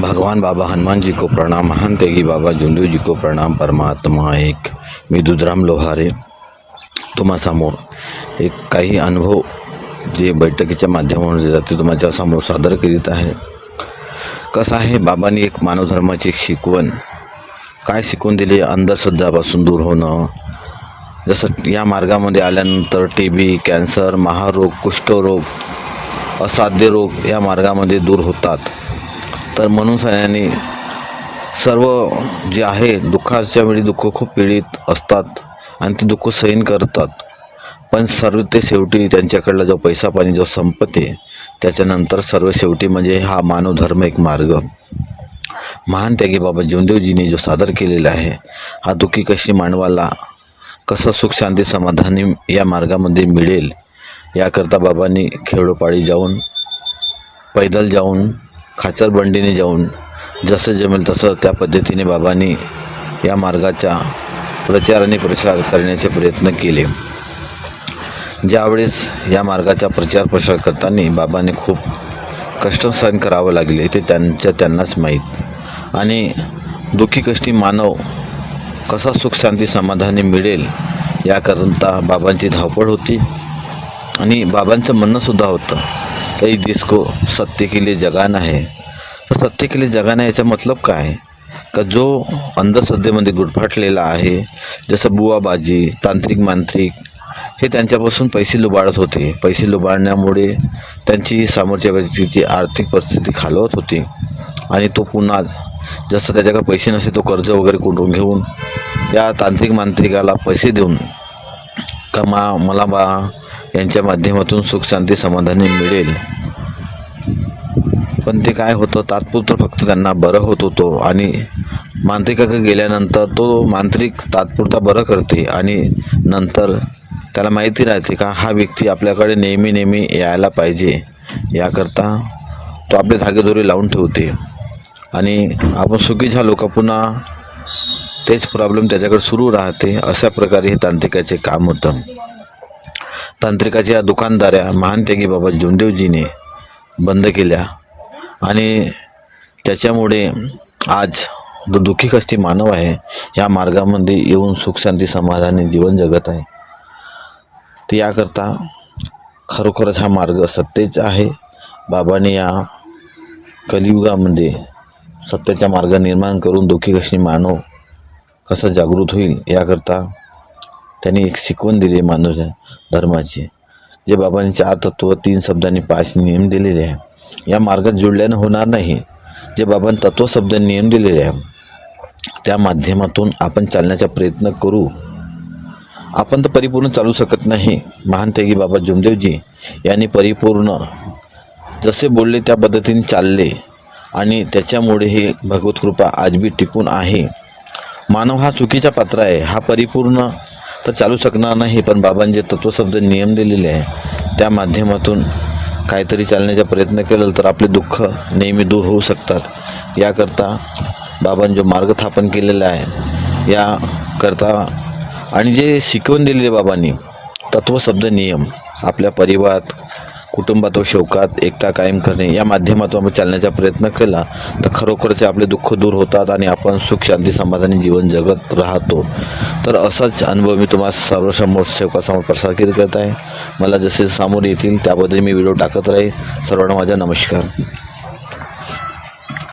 भगवान बाबा हनुमान जी को प्रणाम महंत तेगी बाबा जुंदू जी को प्रणाम परमात्मा एक मी दुधराम लोहारे तुम्हासमोर एक काही अनुभव जे बैठकीच्या माध्यमावर जाते तुम्हाला समोर सादर करीत आहे. कसं आहे बाबांनी एक मानवधर्माची एक शिकवण? काय शिकवून दिली? अंधश्रद्धापासून दूर होणं? जसं या मार्गामध्ये आल्यानंतर टी बी कॅन्सर महारोग कुष्ठरोग असाध्य रोग या मार्गामध्ये दूर होतात. तर म्हणून सगळ्यांनी सर्व जे आहे दुःखाच्या वेळी दुःख खूप पीडित असतात आणि ते दुःख सहन करतात. पण सर्व ते शेवटी त्यांच्याकडला जो पैसा पाणी जो संपते त्याच्यानंतर सर्व शेवटी म्हणजे हा मानव धर्म एक मार्ग. महान त्यागी बाबा जीवनदेवजींनी जो सादर केलेला आहे हा दुःखी कशी मानवाला कसं सुख शांती समाधानी या मार्गामध्ये मिळेल याकरता बाबांनी खेडोपाडी जाऊन पैदल जाऊन खाचर बंडीने जाऊन जसं जमेल तसं त्या पद्धतीने बाबांनी या मार्गाचा प्रचार आणि प्रसार करण्याचे प्रयत्न केले. ज्यावेळेस या मार्गाचा प्रचार प्रसार करताना बाबांनी खूप कष्ट सहन करावं लागले ते त्यांच्या त्यांनाच माहीत. आणि दुःखी कष्टी मानव कसा सुख शांती समाधानी मिळेल याकरता बाबांची धावपळ होती. आणि बाबांचं म्हणणंसुद्धा होतं काही दिसको सत्य के लिए जगाना है तर सत्य के लिए जगाना याचा मतलब काय? का जो अंधश्रद्धेमध्ये गुडफाटलेला आहे जसं बुवाबाजी तांत्रिक मांत्रिक हे त्यांच्यापासून पैसे लुबाडत होते. पैसे लुबाडण्यामुळे त्यांची समोरच्या व्यक्तीची आर्थिक परिस्थिती खालवत होती. आणि तो पुन्हा जसं त्याच्याकडे पैसे नसे तो कर्ज वगैरे कुठून घेऊन या तांत्रिक मांत्रिकाला पैसे देऊन का मा मला बा यांच्या माध्यमातून सुखशांती समाधानी मिळेल. पण ते काय होतं तात्पुरतं फक्त त्यांना बरं होत होतो आणि मांत्रिकाकडे गेल्यानंतर तो मांत्रिक तात्पुरता बरं करते आणि नंतर त्याला माहिती राहते का हा व्यक्ती आपल्याकडे नेहमी नेहमी यायला पाहिजे. याकरता तो आपले धागेदोरे लावून ठेवते. आणि आपण सुखी झालो का पुन्हा तेच प्रॉब्लेम त्याच्याकडे सुरू राहते अशा प्रकारे हे तांत्रिकाचे काम होतं. तांत्रिकाच्या दुकानदाऱ्या महानत्यागी बाबा जोंदेवजीने बंद केल्या. आणि त्याच्यामुळे आज जो दुःखी कष्टी मानव आहे या मार्गामध्ये येऊन सुखशांती समाधाने जीवन जगत आहे. तर याकरता खरोखरच हा मार्ग सत्तेचा आहे. बाबाने या कलियुगामध्ये सत्याचा मार्ग निर्माण करून दुःखी कशी मानव कसा जागृत होईल याकरता त्यांनी एक शिकवण दिली मानव धर्माची जे बाबांनी चार तत्व तीन शब्दांनी पाच नियम दिलेले आहे या मार्गात जुळल्यानं होणार नाही. जे बाबांनी तत्व शब्द नियम दिलेले आहे त्या माध्यमातून आपण चालण्याचा प्रयत्न करू. आपण तर परिपूर्ण चालू शकत नाही. महान त्यागी बाबा जुमदेवजी यांनी परिपूर्ण जसे बोलले त्या पद्धतीने चालले आणि त्याच्यामुळे ही भगवत कृपा आजबी टिकून आहे. मानव हा चुकीचा पात्र आहे. हा परिपूर्ण तर चालू शकणार नाही पण बाबांनी जे तत्वशब्द नियम दिलेले आहे त्या माध्यमातून काहीतरी चालण्याचा प्रयत्न केला तर आपले दुःख नेहमी दूर होऊ शकतात. याकरता बाबांनी जो मार्ग स्थापन केलेला आहे याकरता आणि जे शिकवून दिलेले बाबांनी तत्वशब्द नियम आपल्या परिवारात कुटुंबात व शौकात एकता कायम करणे या माध्यमातून आपण चालण्याचा प्रयत्न केला तर खरोखरच आपले दुःख दूर होतात आणि आपण सुख शांती समाधानी जीवन जगत राहतो. तर असाच अनुभव मी तुम्हाला सर्वसमोर सेवकासमोर प्रसारित करत आहे. मला जसे समोर येतील त्याबद्दल मी व्हिडिओ टाकत राहील. सर्वांना माझा नमस्कार.